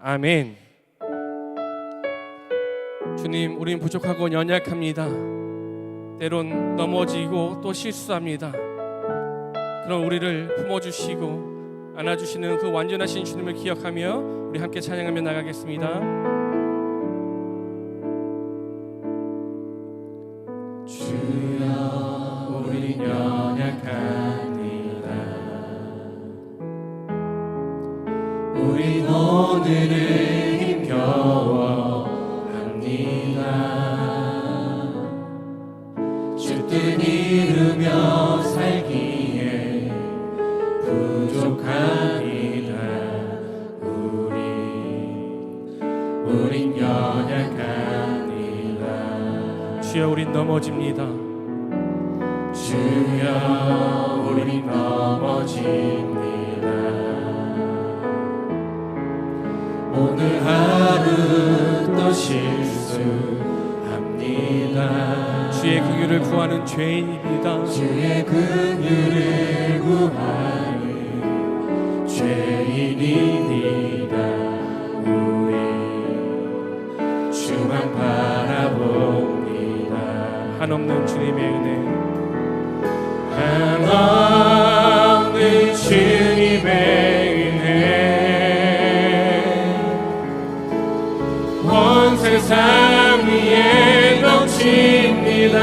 아멘. 주님, 우린 부족하고 연약합니다. 때론 넘어지고 또 실수합니다. 그럼 우리를 품어주시고 안아주시는 그 완전하신 주님을 기억하며 우리 함께 찬양하며 나가겠습니다. 넘어집니다. 주여 우린 넘어집니다. 오늘 하루 또 실수합니다. 주의 긍휼을 구하는 죄인입니다. 주의 긍휼을 구하는 죄인입니다. 한없는 주님의 은혜. 한없는 주님의 은혜. 온 세상 위에 넘칩니다.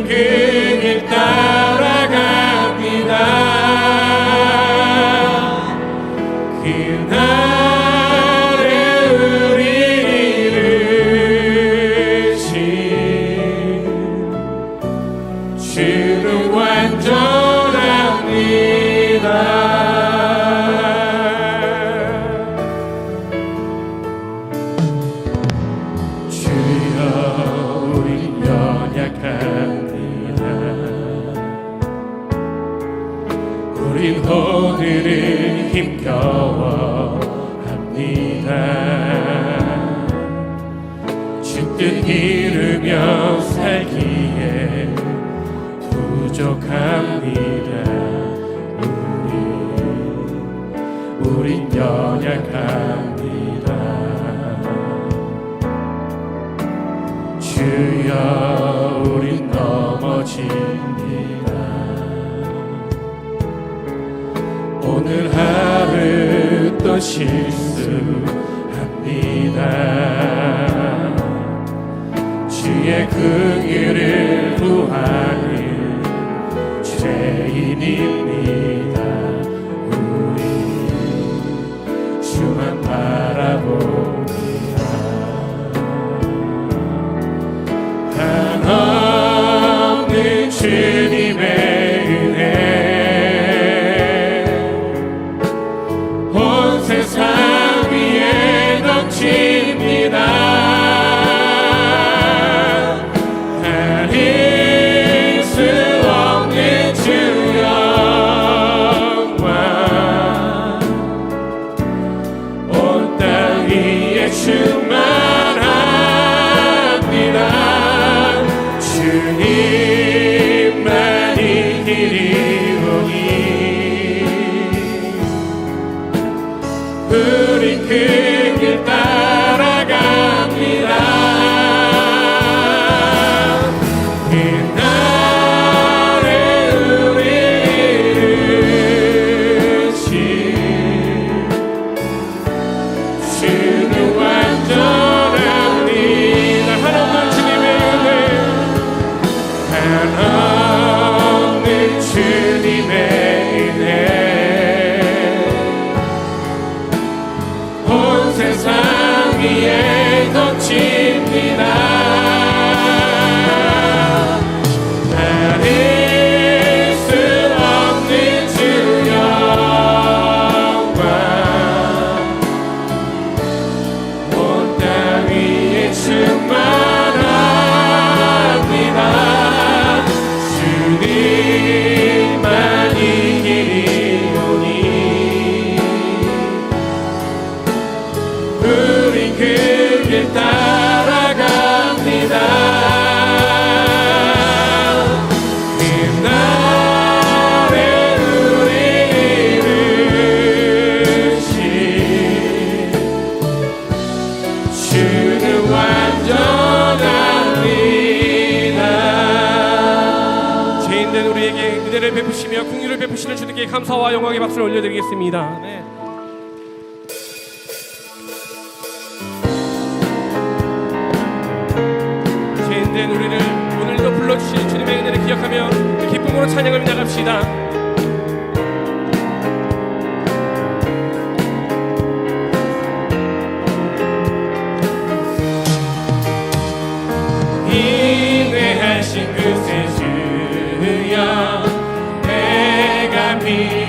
우 주여 우린 넘어집니다. 오늘 하루 또 실수합니다. 주의 긍휼을 구하는 죄인입니다 freedom. 은혜를 베푸시며 궁유를 베푸시는 주님께 감사와 영광의 박수를 올려드리겠습니다. 아멘. 죄인된 우리를 오늘도 불러주신 주님의 은혜를 기억하며 그 기쁨으로 찬양을 나갑시다. Thank you. You.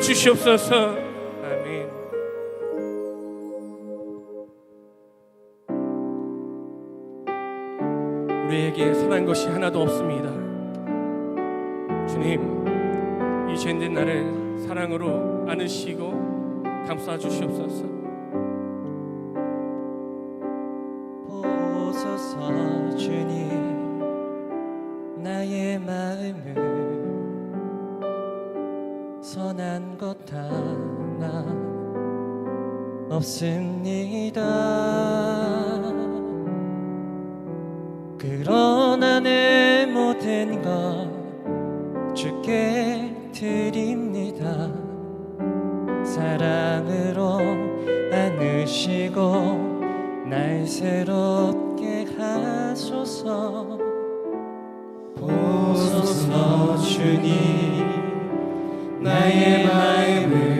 주시옵소서. 아멘. 우리에게 선한 것이 하나도 없습니다. 주님, 이 죄된 나를 사랑으로 안으시고 감싸 주시옵소서. 보소서 주님, 나의 마음을 없습니다. 그러나 내 모든 것 주께 드립니다. 사랑으로 안으시고 날 새롭게 하소서. 보소서 주님 나의 마음을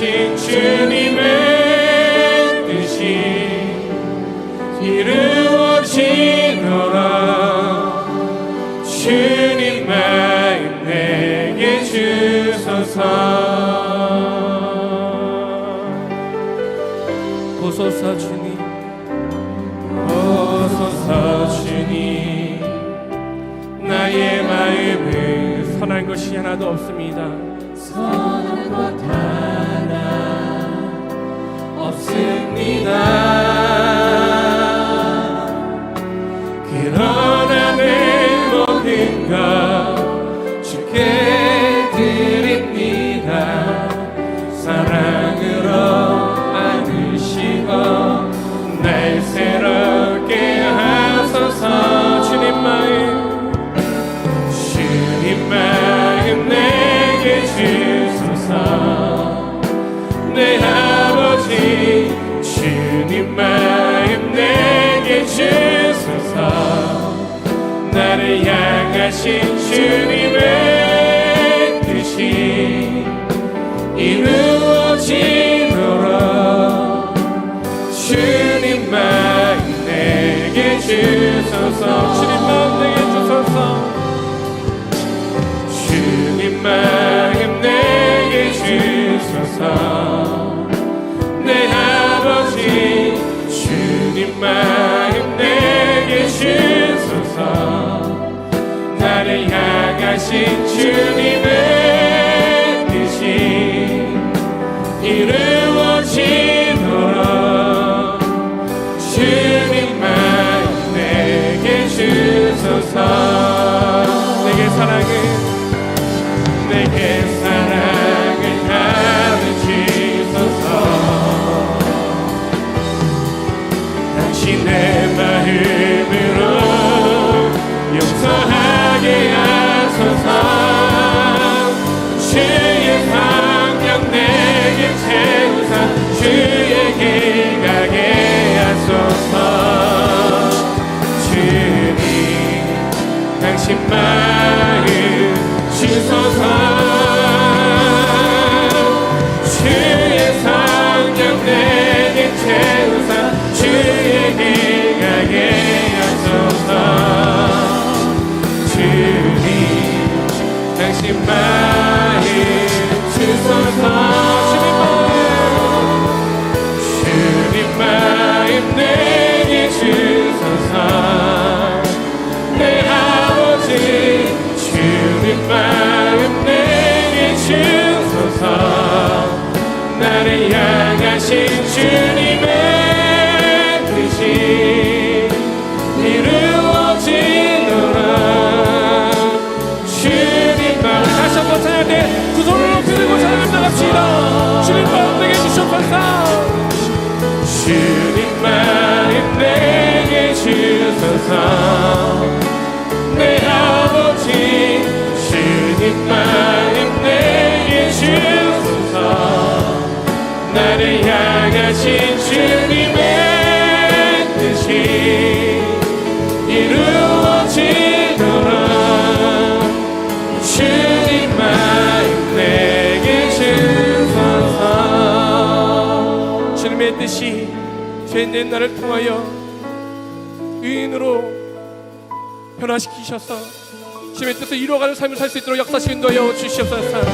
주님의 뜻이 이루어지노라. 주님 마음 내게 주소서. 보소서 주님. 오소서 주님. 나의 마음을 선한 것이 하나도 없습니다. 선한 것 없습니다 하신 주님의 뜻이 이루어지도록 주님 마음 내게 주소서. 주님 마음 내게 주소서. 주님 마음 내게 주소서. 내 아버지 주님 마 향하신 주님의 주소서 나를 향하신 주님의 뜻이 이루어지노라 주님 마음 다시 한번 찬양할 때두 손을 높이 들고 찬양을 나갑시다. 주님 마음 내게 주시옵소서. 주님 마음 내게 주소서 나를 향하신 주님의 뜻이 이루어지도록 주님만 내게 주소서. 주님의 뜻이 죄인된 나를 통하여 의인으로 변화시키셔서 주님의 뜻을 이루어가는 삶을 살 수 있도록 역사시인도여 주시옵소서.